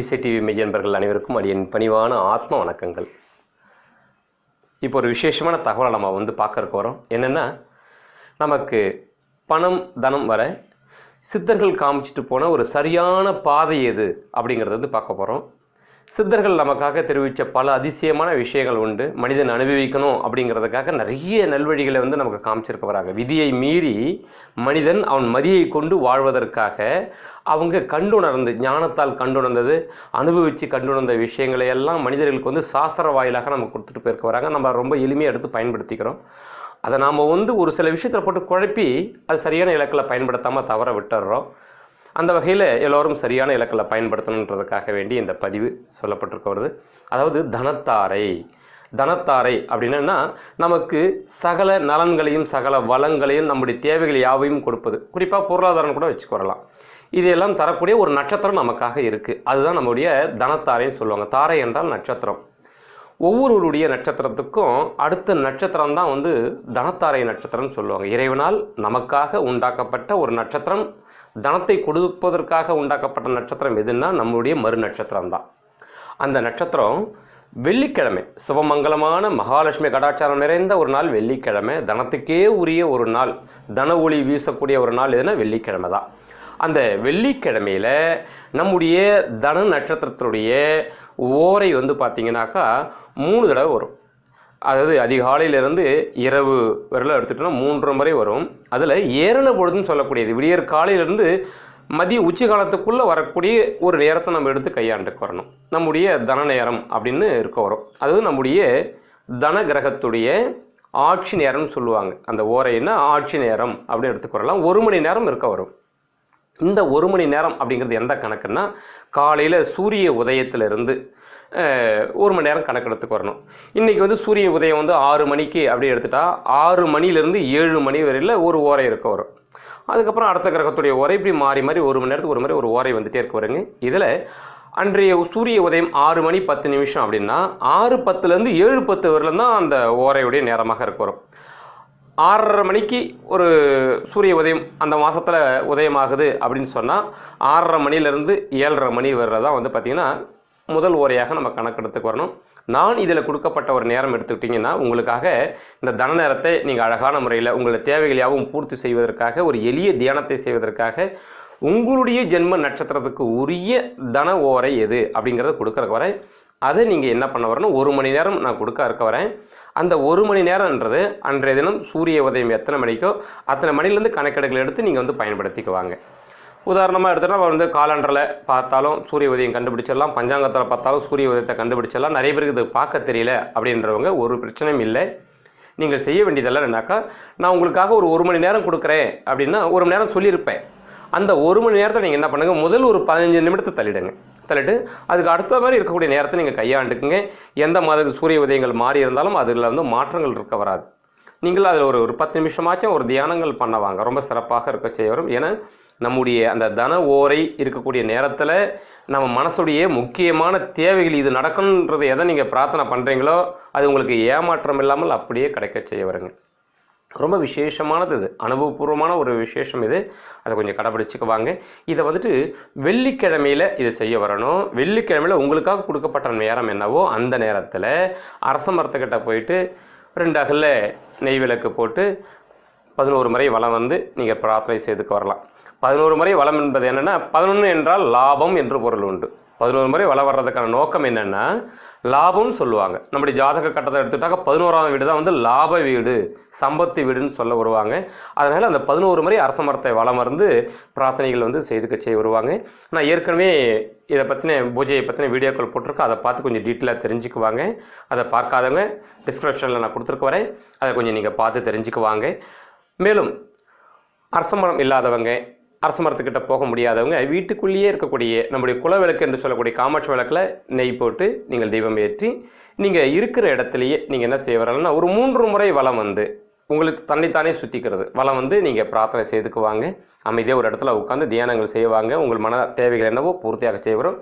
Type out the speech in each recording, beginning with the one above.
இசை டிவி மெய்யன்பர்கள் அனைவருக்கும் அடியன் பணிவான ஆத்ம வணக்கங்கள். இப்போ ஒரு விசேஷமான தகவலை நம்ம வந்து பார்க்கறக்கு வரோம். என்னென்னா நமக்கு பணம் தனம் வர சித்தர்கள் காமிச்சிட்டு போன ஒரு சரியான பாதை எது அப்படிங்கிறத வந்து பார்க்க போகிறோம் சித்தர்கள் நமக்காக தெரிவித்த பல அதிசயமான விஷயங்கள் உண்டு. மனிதன் அனுபவிக்கணும் அப்படிங்கிறதுக்காக நிறைய நல்வழிகளை வந்து நமக்கு காமிச்சிருக்க வராங்க விதியை மீறி மனிதன் அவன் மதியை கொண்டு வாழ்வதற்காக அவங்க கண்டுணர்ந்து ஞானத்தால் கண்டுணர்ந்தது அனுபவித்து கண்டுணர்ந்த விஷயங்களை எல்லாம் மனிதர்களுக்கு வந்து சாஸ்திர வாயிலாக நமக்கு கொடுத்துட்டு போயிருக்க வராங்க நம்ம ரொம்ப எளிமையாக எடுத்து பயன்படுத்திக்கிறோம். அதை நாம் வந்து ஒரு சில விஷயத்தில் போட்டு குழப்பி அது சரியான இலக்கில் பயன்படுத்தாமல் தவற விட்டுடுறோம் அந்த வகையில் எல்லோரும் சரியான இலக்கில் பயன்படுத்தணுன்றதுக்காக வேண்டி இந்த பதிவு சொல்லப்பட்டிருக்க வருது. அதாவது தனத்தாரை தனத்தாரை அப்படின்னா நமக்கு சகல நலன்களையும் சகல வளங்களையும் நம்முடைய தேவைகள் யாவையும் கொடுப்பது. குறிப்பாக பொருளாதாரம் கூட வச்சுக்கு வரலாம் இதையெல்லாம் தரக்கூடிய ஒரு நட்சத்திரம் நமக்காக இருக்குது அதுதான் நம்முடைய தனத்தாரைன்னு சொல்லுவாங்க. தாரை என்றால் நட்சத்திரம். ஒவ்வொருவருடைய நட்சத்திரத்துக்கும் அடுத்த நட்சத்திரம் தான் வந்து தனத்தாரை நட்சத்திரம்னு சொல்லுவாங்க. இறைவனால் நமக்காக உண்டாக்கப்பட்ட ஒரு நட்சத்திரம் தனத்தை கொடுப்பதற்காக உண்டாக்கப்பட்ட நட்சத்திரம் எதுன்னா நம்முடைய மறு நட்சத்திரம் தான் அந்த நட்சத்திரம் வெள்ளிக்கிழமை சுபமங்கலமான மகாலட்சுமி கடாச்சாரம் நிறைந்த ஒரு நாள் வெள்ளிக்கிழமை தனத்துக்கே உரிய ஒரு நாள் தன ஒளி வீசக்கூடிய ஒரு நாள் எதுனா வெள்ளிக்கிழமை தான் அந்த வெள்ளிக்கிழமையில் நம்முடைய தன நட்சத்திரத்தினுடைய ஓரை வந்து பார்த்திங்கனாக்கா மூணு தடவை வரும். அதாவது அதிகாலையிலிருந்து இரவு வரல எடுத்துட்டோம்னா மூன்று முறை வரும். அதில் ஏறின பொழுதுன்னு சொல்லக்கூடியது. விடியற் காலையிலேருந்து மதிய உச்சி காலத்துக்குள்ளே வரக்கூடிய ஒரு நேரத்தை நம்ம எடுத்து கையாண்டுக்கு வரணும். நம்முடைய தன நேரம் அப்படின்னு இருக்க வரும். அது நம்முடைய தன கிரகத்துடைய ஆட்சி நேரம்னு சொல்லுவாங்க. அந்த ஓரைன்னா ஆட்சி நேரம் அப்படின்னு எடுத்துக்கொள்ளலாம் ஒரு மணி நேரம் இருக்க வரும். இந்த ஒரு மணி நேரம் அப்படிங்கிறது எந்த கணக்குன்னா காலையில் சூரிய உதயத்திலிருந்து ஒரு மணி நேரம் கணக்கெடுத்துக்கு வரணும். இன்றைக்கி வந்து சூரிய உதயம் வந்து ஆறு மணிக்கு அப்படி எடுத்துட்டா ஆறு மணிலேருந்து ஏழு மணி வரையில் ஒரு ஓரை இருக்க வரும். அதுக்கப்புறம் அடுத்த கிரகத்துடைய ஓரை இப்படி மாறி மாறி ஒரு மணி நேரத்துக்கு ஒரு மாதிரி ஒரு ஓரை வந்துட்டே இருக்க வருங்க. இதில் அன்றைய சூரிய உதயம் ஆறு மணி பத்து நிமிஷம் அப்படின்னா ஆறு பத்துலேருந்து ஏழு பத்து வரையிலும் தான் அந்த ஓரையுடைய நேரமாக இருக்க வரும். ஆறரை மணிக்கு ஒரு சூரிய உதயம் அந்த மாதத்தில் உதயமாகுது அப்படின்னு சொன்னால் ஆறரை மணிலேருந்து ஏழரை மணி வர்றதான் வந்து பார்த்திங்கன்னா முதல் ஓரையாக நம்ம கணக்கெடுத்துக்கு வரணும். நான் இதில் கொடுக்கப்பட்ட ஒரு நேரம் எடுத்துக்கிட்டிங்கன்னா உங்களுக்காக இந்த தன நேரத்தை நீங்கள் அழகான முறையில் உங்களை தேவைகளையாகவும் பூர்த்தி செய்வதற்காக ஒரு எளிய தியானத்தை செய்வதற்காக உங்களுடைய ஜென்ம நட்சத்திரத்துக்கு உரிய தன ஓரை எது அப்படிங்கிறத கொடுக்குறக்கு வரேன். அதை நீங்கள் என்ன பண்ண வரணும்? ஒரு மணி நேரம் நான் கொடுக்க இருக்க வரேன். அந்த ஒரு மணி நேரம்ன்றது அன்றைய தினம் சூரிய உதயம் எத்தனை மணிக்கோ அத்தனை மணிலேருந்து கணக்கெடுக்கல எடுத்து நீங்கள் வந்து பயன்படுத்திக்குவாங்க. உதாரணமாக எடுத்தோன்னா வந்து காலண்டரில் பார்த்தாலும் சூரிய உதயம் கண்டுபிடிச்சிடலாம் பஞ்சாங்கத்தில் பார்த்தாலும் சூரிய உதயத்தை கண்டுபிடிச்சிடலாம். நிறைய பேருக்கு இது பார்க்க தெரியல அப்படின்றவங்க ஒரு பிரச்சனையும் இல்லை. நீங்கள் செய்ய வேண்டியதெல்லாம் என்னக்கா நான் உங்களுக்காக ஒரு ஒரு மணி நேரம் கொடுக்குறேன் அப்படின்னா ஒரு மணி நேரம் சொல்லியிருப்பேன். அந்த ஒரு மணி நேரத்தை நீங்கள் என்ன பண்ணுங்கள் முதல் ஒரு பதினஞ்சு நிமிடத்தை தள்ளிடுங்க. தள்ளிட்டு அதுக்கு அடுத்த மாதிரி இருக்கக்கூடிய நேரத்தை நீங்கள் கையாண்டுக்குங்க. எந்த மாதிரி சூரிய உதயங்கள் மாறி இருந்தாலும் அதில் வந்து மாற்றங்கள் இருக்க வராது. நீங்கள் அதில் ஒரு ஒரு பத்து நிமிஷமாச்சும் ஒரு தியானங்கள் பண்ணவாங்க ரொம்ப சிறப்பாக இருக்க செய்ய வரும். ஏன்னா நம்முடைய அந்த தன ஓரை இருக்கக்கூடிய நேரத்தில் நம்ம மனசுடைய முக்கியமான தேவைகள் இது நடக்கணுன்றது எதை நீங்கள் பிரார்த்தனை பண்ணுறீங்களோ அது உங்களுக்கு ஏமாற்றம் இல்லாமல் அப்படியே கிடைக்க செய்ய வருங்க. ரொம்ப விசேஷமானது இது. அனுபவபூர்வமான ஒரு விசேஷம் இது. அதை கொஞ்சம் கடைபிடிச்சிக்குவாங்க. இதை வந்துட்டு வெள்ளிக்கிழமையில் இதை செய்ய வரணும். வெள்ளிக்கிழமையில் உங்களுக்காக கொடுக்கப்பட்ட நேரம் என்னவோ அந்த நேரத்தில் அரச மரத்துக்கிட்ட போயிட்டு ரெண்டு அகலில் நெய் விளக்கு போட்டு பதினோரு முறை வளம் வந்து நீங்கள் பிரார்த்தனை செய்துக்கு வரலாம். பதினோரு முறை வளம் என்பது என்னென்னா பதினொன்று என்றால் லாபம் என்று பொருள் உண்டு. பதினோரு முறை வளம் வர்றதுக்கான நோக்கம் என்னென்னா லாபம்னு சொல்லுவாங்க. நம்முடைய ஜாதக கட்டத்தை எடுத்துட்டாக்க பதினோராம் வீடு தான் வந்து லாப வீடு சம்பத்து வீடுன்னு சொல்ல வருவாங்க. அதனால் அந்த பதினோரு முறை அரச மரத்தை வளம் பிரார்த்தனைகள் வந்து செய்துக்க செய்ய வருவாங்க நான் ஏற்கனவே இதை பற்றின பூஜையை பற்றின வீடியோக்கள் போட்டிருக்கேன். அதை பார்த்து கொஞ்சம் டீட்டெயிலாக தெரிஞ்சுக்குவாங்க. அதை பார்க்காதவங்க டிஸ்கிரிப்ஷனில் நான் கொடுத்துருக்கு வரேன். அதை கொஞ்சம் நீங்கள் பார்த்து தெரிஞ்சுக்குவாங்க. மேலும் அரசமரம் இல்லாதவங்க அரச மரத்துக்கிட்ட போக முடியாதவங்க வீட்டுக்குள்ளேயே இருக்கக்கூடிய நம்முடைய குல விளக்கு என்று சொல்லக்கூடிய காமாட்சி விளக்கில் நெய் போட்டு நீங்கள் தெய்வம் ஏற்றி நீங்கள் இருக்கிற இடத்துலையே நீங்கள் என்ன செய்ய ஒரு மூன்று முறை வளம் வந்து உங்களுக்கு தன்னைத்தானே சுற்றிக்கிறது வளம் வந்து நீங்கள் பிரார்த்தனை செய்துக்குவாங்க அமைதியாக ஒரு இடத்துல உட்காந்து தியானங்கள் செய்வாங்க உங்கள் மன தேவைகள் என்னவோ பூர்த்தியாக செய்வோம்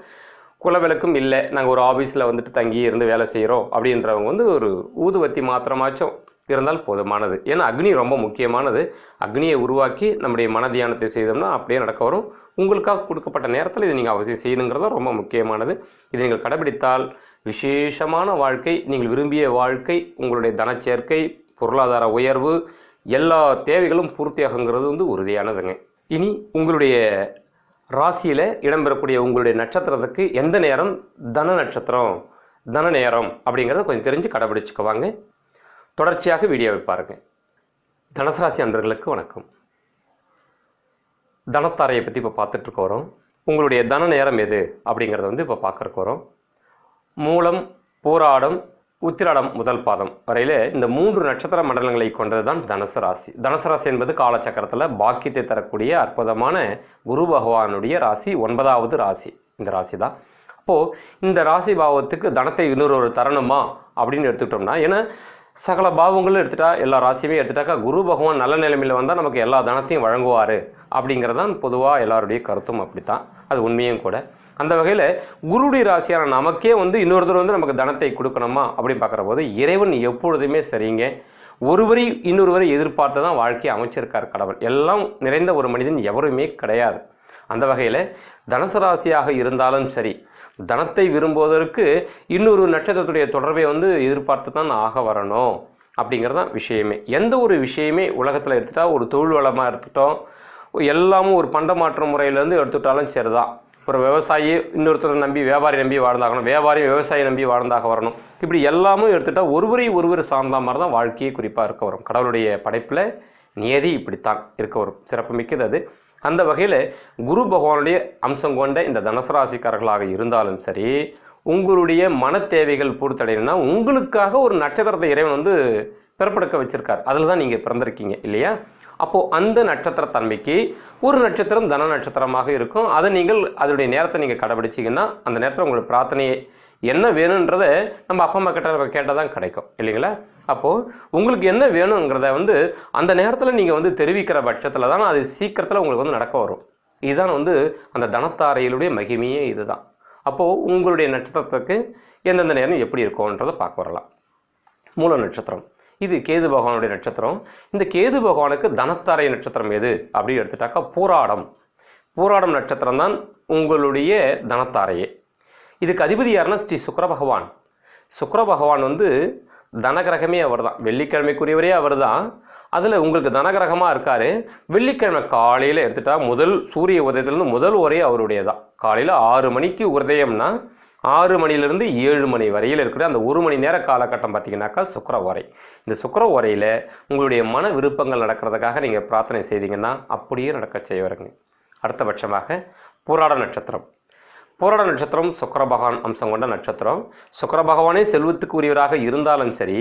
குலவிளக்கும் இல்லை. நாங்கள் ஒரு ஆஃபீஸில் வந்துட்டு தங்கி இருந்து வேலை செய்கிறோம் அப்படின்றவங்க வந்து ஒரு ஊதுவத்தி மாத்திரமாச்சும் இருந்தால் போதுமானது. ஏன்னா அக்னி ரொம்ப முக்கியமானது. அக்னியை உருவாக்கி நம்முடைய மன தியானத்தை செய்தோம்னா அப்படியே நடக்க வரும். உங்களுக்காக கொடுக்கப்பட்ட நேரத்தில் இதை நீங்கள் அவசியம் செய்யணுங்கிறது ரொம்ப முக்கியமானது. இதை நீங்கள் கடைபிடித்தால் விசேஷமான வாழ்க்கை நீங்கள் விரும்பிய வாழ்க்கை உங்களுடைய தனச்சேர்க்கை பொருளாதார உயர்வு எல்லா தேவைகளும் பூர்த்தியாகுங்கிறது வந்து உறுதியானதுங்க. இனி உங்களுடைய ராசியில் இடம்பெறக்கூடிய உங்களுடைய நட்சத்திரத்துக்கு எந்த நேரம் தன நட்சத்திரம் தன நேரம் அப்படிங்கிறத கொஞ்சம் தெரிஞ்சு கடைபிடிச்சுக்குவாங்க. தொடர்ச்சியாக வீடியோவை பாருங்கள். தனசராசி அன்பர்களுக்கு வணக்கம். தனத்தாரையை பற்றி இப்போ பார்த்துட்ருக்க வரோம். உங்களுடைய தன நேரம் எது அப்படிங்கிறத வந்து இப்போ பார்க்கறக்கு வரோம். மூலம் பூராடம் உத்திராடம் முதல் பாதம் வரையில் இந்த மூன்று நட்சத்திர மண்டலங்களை கொண்டது தான் தனுசு ராசி. தனுசு ராசி என்பது காலச்சக்கரத்தில் பாக்கியத்தை தரக்கூடிய அற்புதமான குரு பகவானுடைய ராசி ஒன்பதாவது ராசி. இந்த ராசி தான் அப்போது இந்த ராசி பாவத்துக்கு தனத்தை இன்னொரு ஒரு தரணுமா அப்படின்னு எடுத்துக்கிட்டோம்னா ஏன்னா சகல பாவங்களும் எடுத்துட்டா எல்லா ராசியுமே எடுத்துட்டாக்கா குரு பகவான் நல்ல நிலைமையில் வந்தால் நமக்கு எல்லா தனத்தையும் வழங்குவார். அப்படிங்கிறது தான் பொதுவாக எல்லாருடைய கருத்தும் அப்படித்தான். அது உண்மையும் கூட. அந்த வகையில் குருடைய ராசியான நமக்கே வந்து இன்னொருத்தர் வந்து நமக்கு தனத்தை கொடுக்கணுமா அப்படின்னு பார்க்குற போது இறைவன் எப்பொழுதுமே சரிங்க. ஒருவரை இன்னொருவரை எதிர்பார்த்து தான் வாழ்க்கையை அமைச்சிருக்கார் கடவுள். எல்லாம் நிறைந்த ஒரு மனிதன் எவருமே கிடையாது. அந்த வகையில் தனுசு ராசியாக இருந்தாலும் சரி தனத்தை விரும்புவதற்கு இன்னொரு நட்சத்திரத்துடைய தொடர்பை வந்து எதிர்பார்த்து தான் ஆக வரணும் அப்படிங்கிறது தான் விஷயமே. எந்த ஒரு விஷயமே உலகத்தில் எடுத்துட்டா ஒரு தொழில் வளமாக எடுத்துட்டோம் எல்லாமும் ஒரு பண்டமாற்ற முறையிலேருந்து எடுத்துட்டாலும் சரிதான். ஒரு விவசாயி இன்னொருத்தரை நம்பி வியாபாரி நம்பி வாழ்ந்தாகணும் வியாபாரி விவசாயி நம்பி வாழ்ந்தாக வரணும். இப்படி எல்லாமும் எடுத்துட்டால் ஒருவரை ஒருவர் சார்ந்த மாதிரி தான் வாழ்க்கையே குறிப்பாக இருக்க வரும். கடவுளுடைய படைப்பில் நியதி இப்படித்தான் இருக்க வரும். சிறப்பு மிக்கது அது. அந்த வகையில் குரு பகவானுடைய அம்சம் கொண்ட இந்த தனுசராசிக்காரர்களாக இருந்தாலும் சரி உங்களுடைய மன தேவைகள் பூர்த்தடையணும்னா உங்களுக்காக ஒரு நட்சத்திரத்தை இறைவன் வந்து பிறப்பெடுக்க வச்சிருக்கார். அதில் தான் நீங்கள் பிறந்திருக்கீங்க இல்லையா? அப்போது அந்த நட்சத்திர தன்மைக்கு ஒரு நட்சத்திரம் தன நட்சத்திரமாக இருக்கும். அதை நீங்கள் அதனுடைய நேரத்தை நீங்கள் கடைபிடிச்சிங்கன்னா அந்த நேரத்தில் உங்களுக்கு பிரார்த்தனையை என்ன வேணுன்றதை நம்ம அப்பா அம்மா கிட்ட கேட்டால் தான் கிடைக்கும். இல்லைங்களா? அப்போது உங்களுக்கு என்ன வேணுங்கிறத வந்து அந்த நேரத்தில் நீங்கள் வந்து தெரிவிக்கிற பட்சத்தில் தான் அது சீக்கிரத்தில் உங்களுக்கு வந்து நடக்க வரும். இதுதான் வந்து அந்த தனத்தாரையிலுடைய மகிமையே இதுதான். அப்போது உங்களுடைய நட்சத்திரத்துக்கு எந்தெந்த நேரம் எப்படி இருக்கும்ன்றதை பார்க்க வரலாம். மூல நட்சத்திரம். இது கேது பகவானுடைய நட்சத்திரம். இந்த கேது பகவானுக்கு தனத்தாரை நட்சத்திரம் எது? அப்படின்னு எடுத்துட்டாக்கா பூராடம். பூராடம் நட்சத்திரம் தான் உங்களுடைய தனத்தாரையே. இதுக்கு அதிபதி யாருன்னா ஸ்ரீ சுக்கர பகவான் சுக்கர பகவான் வந்து தனகிரகமே அவர் தான் வெள்ளிக்கிழமைக்குரியவரே அவர் தான் அதில் உங்களுக்கு தனகிரகமாக இருக்கார். வெள்ளிக்கிழமை காலையில் எடுத்துட்டா முதல் சூரிய உதயத்திலேருந்து முதல் ஒரே அவருடைய தான் காலையில் ஆறு மணிக்கு உதயம்னா ஆறு மணிலேருந்து ஏழு மணி வரையில் இருக்கிற அந்த ஒரு மணி நேர காலகட்டம் பார்த்தீங்கன்னாக்கா சுக்கர உரை இந்த சுக்கர உரையில் உங்களுடைய மன விருப்பங்கள் நடக்கிறதுக்காக நீங்கள் பிரார்த்தனை செய்தீங்கன்னா அப்படியே நடக்க செய்வாருங்க. அடுத்தபட்சமாக புராட நட்சத்திரம். போராட நட்சத்திரம் சுக்கர பகவான் அம்சம் கொண்ட நட்சத்திரம். சுக்கர பகவானே செல்வத்துக்கு உரியவராக இருந்தாலும் சரி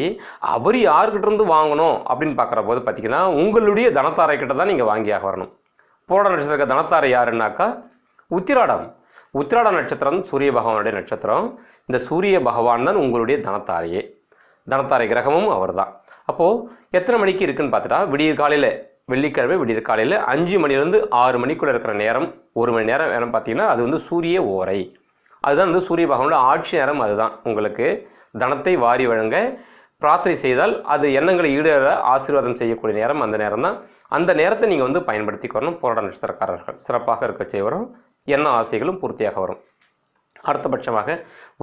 அவர் யார்கிட்ட இருந்து வாங்கணும் அப்படின்னு பார்க்குற போது பார்த்தீங்கன்னா உங்களுடைய தனத்தாரை கிட்ட தான் நீங்கள் வாங்கியாக வரணும். போராட நட்சத்திர தனத்தாரை யாருன்னாக்கா? உத்திராடம். உத்திராட நட்சத்திரம் சூரிய பகவானுடைய நட்சத்திரம். இந்த சூரிய பகவான் தான் உங்களுடைய தனத்தாரையே. தனத்தாரை கிரகமும் அவர் தான் அப்போது எத்தனை மணிக்கு இருக்குன்னு பார்த்துட்டா விடிய காலையில் வெள்ளிக்கிழமை விடிய காலையில் அஞ்சு மணிலேருந்து ஆறு மணிக்குள்ளே இருக்கிற நேரம் ஒரு மணி நேரம் நேரம் பார்த்தீங்கன்னா அது வந்து சூரிய ஓரை. அதுதான் வந்து சூரிய பகவானோட ஆட்சி நேரம் அதுதான். உங்களுக்கு தனத்தை வாரி வழங்க பிரார்த்தனை செய்தால் அது எண்ணங்களை ஈடேற ஆசீர்வாதம் செய்யக்கூடிய நேரம் அந்த நேரம் தான் அந்த நேரத்தை நீங்கள் வந்து பயன்படுத்திக்கணும் போராட நட்சத்திரக்காரர்கள். சிறப்பாக இருக்க செய்வரும். எண்ண ஆசைகளும் பூர்த்தியாக வரும். அடுத்தபட்சமாக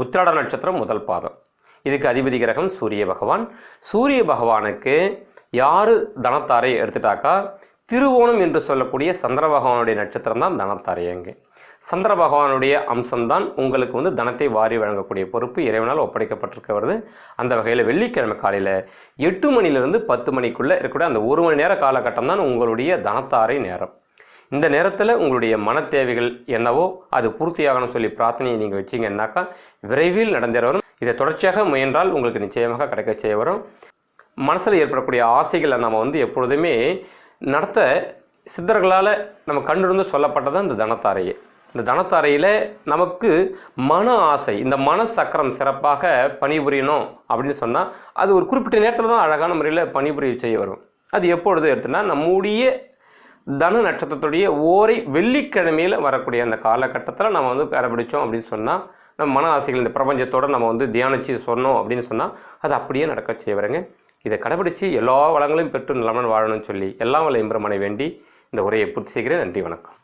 உத்திராட நட்சத்திரம் முதல் பாதம். இதுக்கு அதிபதி கிரகம் சூரிய பகவான். சூரிய பகவானுக்கு யார் தனத்தாரை எடுத்துட்டாக்கா திருவோணம் என்று சொல்லக்கூடிய சந்திர பகவானுடைய நட்சத்திரம் தான் தனத்தாரையங்க சந்திர பகவானுடைய அம்சம்தான் உங்களுக்கு வந்து தனத்தை வாரி வழங்கக்கூடிய பொறுப்பு இறைவனால் ஒப்படைக்கப்பட்டிருக்க வருது அந்த வகையில் வெள்ளிக்கிழமை காலையில் எட்டு மணிலிருந்து பத்து மணிக்குள்ளே இருக்கக்கூடிய அந்த ஒரு மணி நேர காலகட்டம் தான் உங்களுடைய தனத்தாரை நேரம். இந்த நேரத்தில் உங்களுடைய மன தேவைகள் என்னவோ அது பூர்த்தியாகணும்னு சொல்லி பிரார்த்தனையை நீங்கள் வச்சிங்கன்னாக்கா விரைவில் நடந்தேற வரும். இதை தொடர்ச்சியாக முயன்றால் உங்களுக்கு நிச்சயமாக கிடைக்க செய்ய வரும். மனசில் ஏற்படக்கூடிய ஆசைகளை நம்ம வந்து எப்பொழுதுமே நடத்த சித்தர்களால் நம்ம கண்டிருந்து சொல்லப்பட்டது இந்த தனத்தாரையே. இந்த தனத்தாரையில் நமக்கு மன ஆசை இந்த மன சக்கரம் சிறப்பாக பணிபுரியணும் அப்படின்னு சொன்னால் அது ஒரு குறிப்பிட்ட நேரத்தில் தான் அழகான முறையில் பணிபுரிய செய்ய வரும். அது எப்பொழுது எடுத்துனா நம்முடைய தன நட்சத்திரத்துடைய ஓரை வெள்ளிக்கிழமையில் வரக்கூடிய அந்த காலகட்டத்தில் நம்ம வந்து கடைபிடிச்சோம் அப்படின்னு சொன்னால் நம்ம மன ஆசைகள் இந்த பிரபஞ்சத்தோடு நம்ம வந்து தியானித்து சொன்னோம் அப்படின்னு சொன்னால் அது அப்படியே நடக்க செய்வருங்க இதை கடைபிடிச்சு எல்லா வளங்களையும் பெற்று நலமன் வாழணும்னு சொல்லி எல்லாம் வல்ல எம்பெருமானை வேண்டி இந்த உரையை பூர்த்தி செய்கிறேன். நன்றி வணக்கம்.